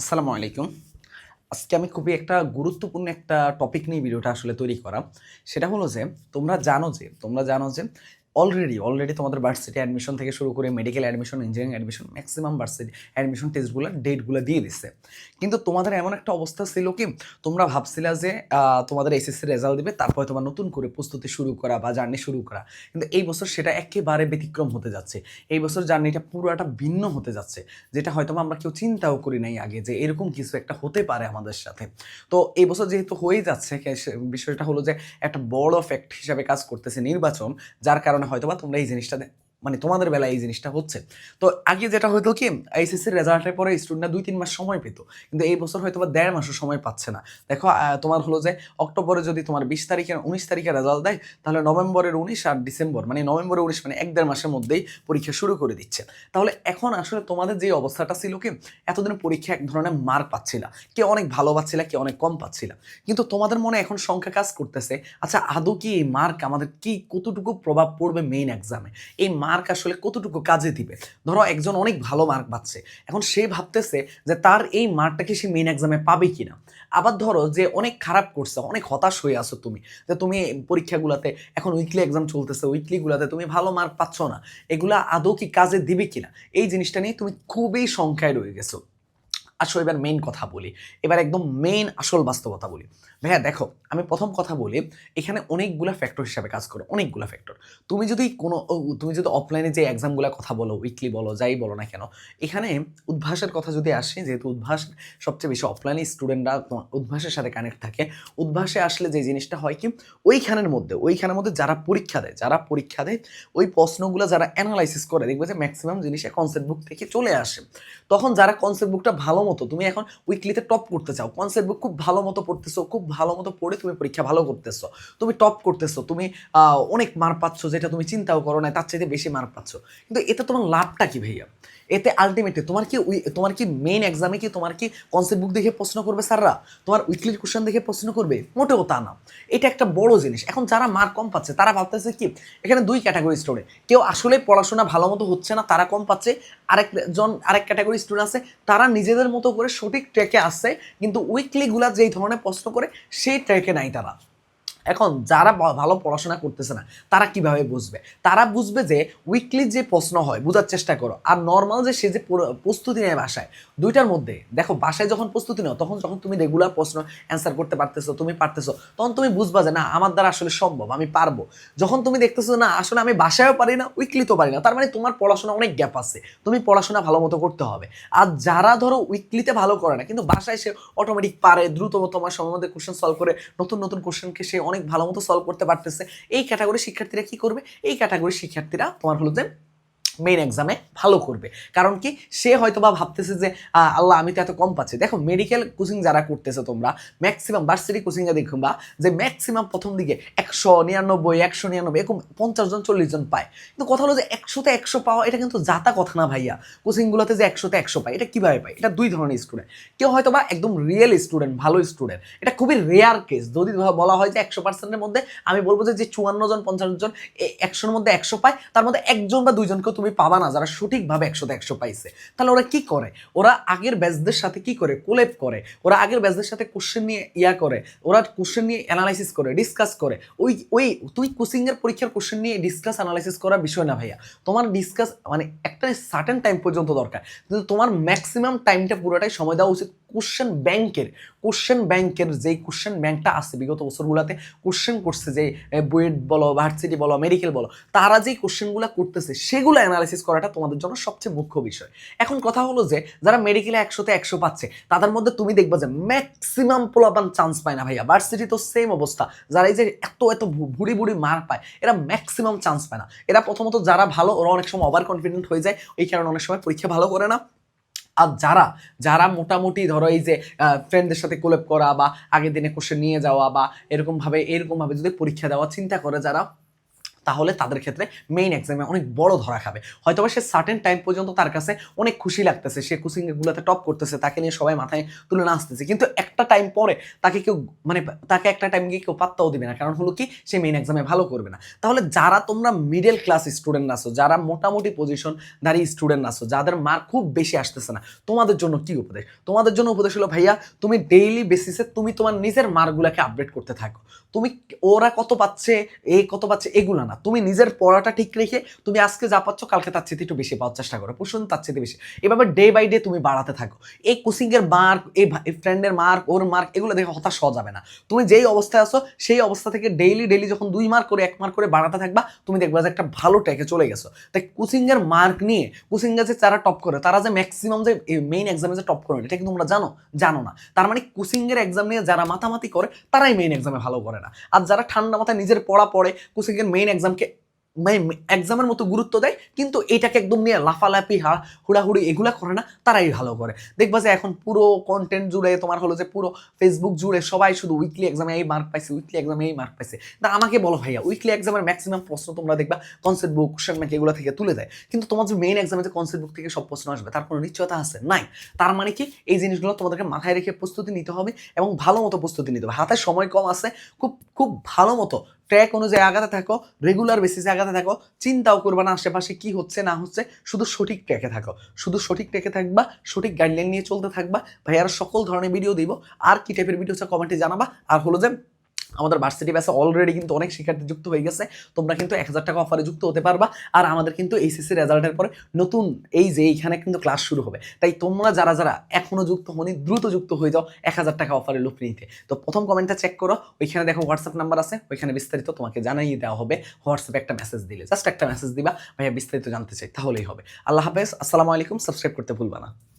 আসসালামু আলাইকুম। আজকে আমি খুবই একটা গুরুত্বপূর্ণ একটা টপিক নিয়ে ভিডিওটা আসলে তৈরি করা সেটা হলো যে, তোমরা জানো যে, তোমরা জানো যে অলরেডি অলরেডি তোমাদের ভার্সিটি অ্যাডমিশন থেকে শুরু করে medical admission engineering admission maximum varsity admission টেস্টগুলো ডেটগুলো দিয়ে দিচ্ছে কিন্তু তোমাদের এমন একটা অবস্থা ছিল কি, তোমরা ভাবছিলা যে তোমাদের এসএসসি রেজাল্ট দিবে, তারপরে তোমার নতুন করে প্রস্তুতি শুরু করা বা জার্নি শুরু করা। কিন্তু এই বছর সেটা একেবারে ব্যতিক্রম হতে যাচ্ছে। এই বছর জার্নিটা পুরোটা ভিন্ন হতে যাচ্ছে, যেটা হয়তো আমরা কেউ চিন্তাও করি নাই আগে যে এরকম কিছু একটা হতে পারে আমাদের সাথে। তো এই বছর যেহেতু হয়েই যাচ্ছে বিষয়টা হলো যে একটা বড় ফ্যাক্ট হিসাবে কাজ করতেছে নির্বাচন, যার কারণে হয়তো বা তোমরা এই জিনিসটা মানে তোমাদের বেলায় এই জিনিসটা হচ্ছে। তো আগে যেটা হতো কি এইচএসসির রেজাল্টের পরে স্টুডেন্টরা দুই তিন মাস সময় পেত, কিন্তু এই বছর হয়তো বা দেড় মাসও সময় পাচ্ছে না। দেখো তোমার হলো যে অক্টোবরে যদি তোমার বিশ তারিখে উনিশ তারিখে রেজাল্ট দেয়, তাহলে নভেম্বরের উনিশ আর ডিসেম্বর মানে নভেম্বরের উনিশ মানে এক দেড় মাসের মধ্যেই পরীক্ষা শুরু করে দিচ্ছে। তাহলে এখন আসলে তোমাদের যে অবস্থাটা ছিল কি, এতদিন পরীক্ষা এক ধরনের মার্ক পাচ্ছিল। কে অনেক ভালো পাচ্ছিল, কে অনেক কম পাচ্ছিল। কিন্তু তোমাদের মনে এখন সংখ্যা কাজ করতেছে। আচ্ছা আদৌ কি এই মার্ক আমাদের কি কতটুকু প্রভাব পড়বে মেইন এক্সামে এই মার্ক আসলে কতটুকু কাজে দিবে? ধরো একজন অনেক ভালো মার্ক পাচ্ছে। এখন সে ভাবতেছে যে তার এই মার্কটাকে সে মেন এক্সামে পাবে কি না আবার ধরো যে অনেক খারাপ করছে, অনেক হতাশ হয়ে আছো তুমি, যে তুমি পরীক্ষাগুলোতে এখন উইকলি এক্সাম চলতেছে উইকলিগুলোতে তুমি ভালো মার্ক পাচ্ছ না। এগুলা আদৌ কি কাজে দিবে কিনা? এই জিনিসটা নিয়ে তুমি খুবই সংখ্যায় রয়ে গেছো। আসো, এবার মেইন কথা বলি। এবার একদম মেইন আসল বাস্তবতা বলি। ভাইয়া, দেখো, আমি প্রথম কথা বলি, এখানে অনেকগুলা ফ্যাক্টর হিসাবে কাজ করে, অনেকগুলা ফ্যাক্টর তুমি যদি কোনো তুমি যদি অফলাইনে যে এক্সামগুলো কথা বলো উইকলি বলো, যাই বলো না কেন, এখানে উদ্ভাসের কথা যদি আসে, যেহেতু উদ্ভাস সবচেয়ে বেশি অফলাইনে স্টুডেন্টরা উদ্ভাসের সাথে কানেক্ট থাকে, উদ্ভাসে আসলে যে জিনিসটা হয় কি, ওইখানের মধ্যে ওইখানের মধ্যে যারা পরীক্ষা দেয়, যারা পরীক্ষা দেয়, ওই প্রশ্নগুলো যারা অ্যানালাইসিস করে, দেখবে যে ম্যাক্সিমাম জিনিস কনসেপ্ট বুক থেকে চলে আসে। তখন যারা কনসেপ্ট বুকটা ভালো মতো তুমি এখন উইকলিতে টপ করতে চাও। কনসেপ্ট বুক খুব ভালো মতো পড়তেছো, খুব ভালো মতো পড়ে তুমি পরীক্ষা ভালো করতেছো। তুমি টপ করতেছো, তুমি অনেক মার পাচ্ছ, যেটা তুমি চিন্তাও করো না, তার চাইতে বেশি মার পাচ্ছ। কিন্তু এতে তোমার লাভটা কি ভাইয়া? এতে আলটিমেটলি তোমার কি তোমার কি মেইন এক্সামে কি তোমার কি কনসেপ্ট বুক দেখে প্রশ্ন করবে স্যাররা? তোমার উইকলির কোশ্চেন দেখে প্রশ্ন করবে? মোটেও তা না। এটা একটা বড় জিনিস। এখন যারা মার্ক কম পাচ্ছে, তারা ভাবতেছে কি, এখানে দুই ক্যাটাগরি স্টুডেন্ট কেউ আসলে পড়াশোনা ভালো মতো হচ্ছে না, তারা কম পাচ্ছে। আরেকজন, আরেক ক্যাটাগরি স্টুডেন্ট আছে, তারা নিজেদের মতো করে সঠিক ট্র্যাকে আসছে কিন্তু উইকলিগুলা যেই ধরনের প্রশ্ন করে সেই ট্র্যাকে নাই তারা। এখন যারা ভালো পড়াশোনা করতেছে না, তারা কীভাবে বুঝবে? তারা বুঝবে যে উইকলি যে প্রশ্ন হয়, বোঝার চেষ্টা করো। আর নর্মাল যে সে যে প্রস্তুতি নেয় বাসায়, দুইটার মধ্যে। দেখো, বাসায় যখন প্রস্তুতি নাও, তখন যখন তুমি রেগুলার প্রশ্ন অ্যান্সার করতে পারতেছো, তুমি পারতেছো, তখন তুমি বুঝবা যে না, আমার দ্বারা আসলে সম্ভব, আমি পারব। যখন তুমি দেখতেছো না, আসলে আমি বাসায়ও পারি না উইকলি তো পারি না, তার মানে তোমার পড়াশোনা অনেক গ্যাপ আছে। তুমি পড়াশোনা ভালো মতো করতে হবে। আর যারা ধরো উইকলিতে ভালো করে না, কিন্তু বাসায় সে অটোমেটিক পারে, দ্রুততম সময়ের মধ্যে কোশ্চেন সলভ করে, নতুন নতুন কোশ্চেনকে সে অনেক ভালো মতো সলভ করতে পারতেছে। এই ক্যাটাগরি শিক্ষার্থীরা কি করবে? এই ক্যাটাগরি শিক্ষার্থীরা তোমার হলো যে মেইন এক্সামে ভালো করবে। কারণ কি? সে হয়তো বা ভাবতেছে যে আল্লাহ, আমি তো এত কম পাচ্ছি। দেখো মেডিকেল কোচিং যারা করতেছে তোমরা ম্যাক্সিমাম ভার্সিটি কোচিং এ দেখবা যে ম্যাক্সিমাম প্রথম দিকে একশো নিরানব্বই একশো নিরানব্বই, এরকম পঞ্চাশ জন, চল্লিশ জন পায়। কিন্তু কথা হলো যে, একশোতে একশো পাওয়া, এটা কিন্তু জাতা কথা না ভাইয়া। কোচিংগুলোতে যে একশোতে একশো পায়, এটা কীভাবে পায়? এটা দুই ধরনের স্টুডেন্ট কেউ হয়তো বা একদম রিয়েল স্টুডেন্ট ভালো স্টুডেন্ট এটা খুবই রেয়ার কেস যদি বলা হয় যে, একশো পার্সেন্টের মধ্যে, আমি বলব যে যে চুয়ান্ন জন, পঞ্চাশ জন একশোর মধ্যে একশো পায়, তার মধ্যে একজন বা দুইজনকেও তুমি পাবা না, যারা সঠিকভাবে একশোতে একশো পাইছে। তাহলে ওরা কি করে? ওরা আগের ব্যাচদের সাথে কি করে? কোলেপ করে। ওরা আগের ব্যাচদের সাথে কোশ্চেন নিয়ে ইয়া করে। ওরা কোশ্চেন নিয়ে অ্যানালাইসিস করে ডিসকাস করে। ওই ওই তুই কোচিংয়ের পরীক্ষার কোশ্চেন নিয়ে ডিসকাস অ্যানালাইসিস করার বিষয় না ভাইয়া। তোমার ডিসকাস মানে একটা সার্টেন টাইম পর্যন্ত দরকার। কিন্তু তোমার ম্যাক্সিমাম টাইমটা পুরোটাই সময় দেওয়া উচিত কোশ্চেন ব্যাংকের কোশ্চেন ব্যাংকের যেই কোশ্চেন ব্যাংকটা আছে বিগত বছরগুলোতে কোশ্চেন করছে যে বুয়েট বলো, ভার্সিটি বলো মেডিকেল বলো, তারা যেই কোশ্চেনগুলো করতেছে, সেগুলো অ্যানালাইসিস করাটা তোমাদের জন্য সবচেয়ে মুখ্য বিষয়। এখন কথা হলো যে, যারা মেডিকেলে একশোতে একশো পাচ্ছে, তাদের মধ্যে তুমি দেখবা যে ম্যাক্সিমাম পোলাপান চান্স পায় না ভাইয়া। ভার্সিটি তো সেম অবস্থা। যারা এই যে এত এত ভুড়ি ভুড়ি মার্ক পায়, এরা ম্যাক্সিমাম চান্স পায় না। এরা প্রথমত যারা ভালো, ওরা অনেক সময় ওভার কনফিডেন্ট হয়ে যায় ওই কারণে অনেক সময় পরীক্ষা ভালো করে না। আর যারা যারা মোটামুটি ধরো এই যে ফ্রেন্ডদের সাথে কোলেপ করা বা আগের দিনে কোশ্চেন নিয়ে যাওয়া বা এরকমভাবে এরকমভাবে যদি পরীক্ষা দেওয়া, চিন্তা করে যারা তাহলে তাদের ক্ষেত্রে মেইন এক্সামে অনেক বড় ধরা খাবে। হয়তো সে সার্টেন টাইম পর্যন্ত তার কাছে অনেক খুশি লাগতেছে, সে কোচিংগুলোতে টপ করতেছে, তাকে নিয়ে সবাই মাথায় তুলে নাচতেছে। কিন্তু একটা টাইম পরে তাকে কেউ মানে তাকে একটা টাইম গিয়ে কেউ পাত্তাও দিবে না। কারণ হলো কি, সে মেইন এক্সামে ভালো করবে না। তাহলে যারা তোমরা মিডল ক্লাস স্টুডেন্ট আছো, যারা মোটামুটি পজিশন দাঁড়িয়ে স্টুডেন্ট আছো, যাদের মার্ক খুব বেশি আসতেছে না, তোমাদের জন্য কি উপদেশ? তোমাদের জন্য উপদেশ হলো, ভাইয়া, তুমি ডেইলি বেসিসে তুমি তোমার নিজের মার্কগুলোকে আপডেট করতে থাকো। তুমি ওরা কত পাচ্ছে, এ কত পাচ্ছে, এগুলো না। তুমি নিজের পড়াটা ঠিক রেখে তুমি আজকে যা পাচ্ছ, কালকে তার চেয়ে একটু বেশি পাওয়ার চেষ্টা করো। পরশু দিন তার চেয়ে বেশি। এভাবে ডে বাই ডে তুমি বাড়াতে থাকো। এই কোচিংয়ের মার্ক এই ফ্রেন্ডের মার্ক ওর মার্ক এগুলো দেখে হতাশ হওয়া যাবে না। তুমি যেই অবস্থায় আসো সেই অবস্থা থেকে ডেইলি ডেইলি যখন দুই মার্ক করে, এক মার্ক করে বাড়াতে থাকবা, তুমি দেখবা যে একটা ভালো ট্র্যাকে চলে গেছো। তাই কোচিংয়ের মার্ক নিয়ে কোচিংয়ে যে যারা টপ করে, তারা যে ম্যাক্সিমাম যে মেইন এক্সামে যে টপ করে, এটা কি তোমরা জানো? জানো না। তার মানে কোচিংয়ের এক্সাম নিয়ে যারা মাতামাতি করে, তারাই মেইন এক্সামে ভালো করে না। আর যারা ঠান্ডা মাথায় নিজের পড়া পড়ে কোচিংয়ের মেইন এক্সামকে এক্সামের মতো গুরুত্ব দেয়, কিন্তু এটাকে একদম নিয়ে লাফালাফি, হা, হুড়াহুড়ি এগুলা করে না, তারাই ভালো করে। দেখবা যে এখন পুরো কন্টেন্ট জুড়ে তোমার হলো যে পুরো ফেসবুক জুড়ে সবাই শুধু উইকলি এক্সামে এই মার্ক পাইছে উইকলি এক্সামে এই মার্ক পাইছে। তা আমাকে বলো ভাইয়া উইকলি এক্সামের ম্যাক্সিমাম প্রশ্ন তোমরা দেখবা কনসেপ্ট বুক কোশ্চেন ব্যাংক এগুলো থেকে তুলে দেয়। কিন্তু তোমার যে মেইন এক্সামে যে কনসেপ্ট বুক থেকে সব প্রশ্ন আসবে, তার কোনো নিশ্চয়তা আছে? নাই। তার মানে কি, এই জিনিসগুলো তোমাদেরকে মাথায় রেখে প্রস্তুতি নিতে হবে এবং ভালো মতো প্রস্তুতি নিতে হবে। হাতে সময় কম আছে, খুব খুব ভালো মতো ট্র্যাক অনুযায়ী আগাতে থাকো রেগুলার বেসিসে আগাতে থাকো, চিন্তাও করবা না আশেপাশে কি হচ্ছে, না হচ্ছে, শুধু সঠিক ট্র্যাকে থাকো। শুধু সঠিক ট্র্যাকে থাকবা, সঠিক গাইডলাইন নিয়ে চলতে থাকবা। ভাই আর সকল ধরনের ভিডিও দিব, আর কি টাইপের ভিডিও হচ্ছে কমেন্টে জানাবা, আর হলো যে আমাদের ভার্সিটি ব্যাসে অলরেডি কিন্তু অনেক শিক্ষার্থী যুক্ত হয়ে গেছে। তোমরা কিন্তু এক হাজার টাকা অফারে যুক্ত হতে পারবা। আর আমাদের কিন্তু এইচএসসি রেজাল্টের পরে নতুন এই যে এইখানে কিন্তু ক্লাস শুরু হবে। তাই তোমরা যারা যারা এখনও যুক্ত হনি দ্রুত যুক্ত হয়ে যাও এক হাজার টাকা অফারে লুপ নিতে। তো প্রথম কমেন্টটা চেক করো। ওইখানে দেখো হোয়াটসঅ্যাপ নাম্বার আছে। ওইখানে বিস্তারিত তোমাকে জানাই দেওয়া হবে। হোয়াটসঅ্যাপে একটা মেসেজ দিলে। জাস্ট একটা মেসেজ দিবা। ভাইয়া বিস্তারিত জানতে চাই, তাহলেই হবে। আল্লাহ হাফেজ। আসসালামু আলাইকুম। সাবস্ক্রাইব করতে ভুলবা না।